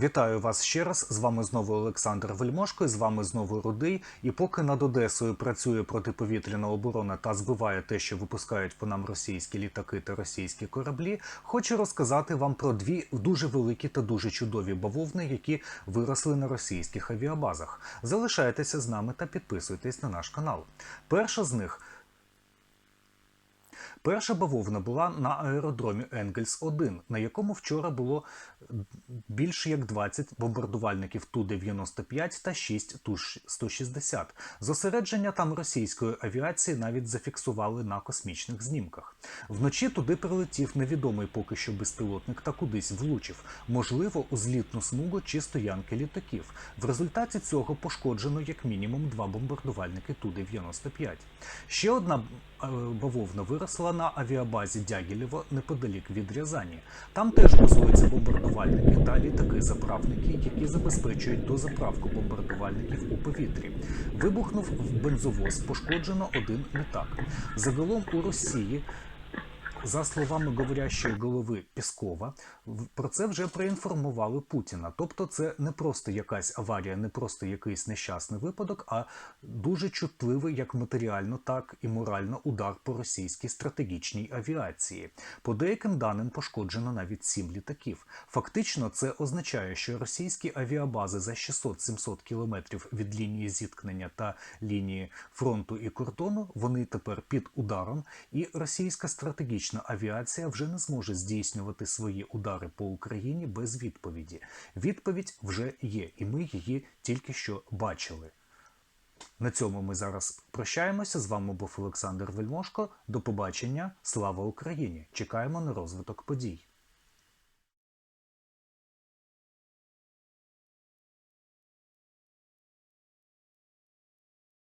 Вітаю вас ще раз. З вами знову Олександр Вельмошко, з вами знову Рудий. І поки над Одесою працює протиповітряна оборона та збиває те, що випускають по нам російські літаки та російські кораблі, хочу розказати вам про дві дуже великі та дуже чудові бавовни, які виросли на російських авіабазах. Залишайтеся з нами та підписуйтесь на наш канал. Перша з них. Перша бавовна була на аеродромі Енгельс 1 на якому вчора було більше як 20 бомбардувальників Ту-95 та 6 Ту-160. Зосередження там російської авіації навіть зафіксували на космічних знімках. Вночі туди прилетів невідомий поки що безпілотник та кудись влучив, можливо, у злітну смугу чи стоянки літаків. В результаті цього пошкоджено як мінімум два бомбардувальники Ту-95. Ще одна е, бавовна виросла на авіабазі Дягілєво неподалік від Рязані. Там теж базуються бомбардувальники та літаки-заправники, які забезпечують дозаправку бомбардувальників у повітрі. Вибухнув в бензовоз, пошкоджено один літак. Загалом у Росії. За словами говорящої голови Піскова, про це вже проінформували Путіна. Тобто, це не просто якась аварія, не просто якийсь нещасний випадок, а дуже чутливий як матеріально, так і морально удар по російській стратегічній авіації. По деяким даним пошкоджено навіть сім літаків. Фактично, це означає, що російські авіабази за 600-700 кілометрів від лінії зіткнення та лінії фронту і кордону вони тепер під ударом, і російська стратегічна авіація вже не зможе здійснювати свої удари по Україні без відповіді. Відповідь вже є, і ми її тільки що бачили. На цьому ми зараз прощаємося. З вами був Олександр Вельмошко. До побачення. Слава Україні! Чекаємо на розвиток подій.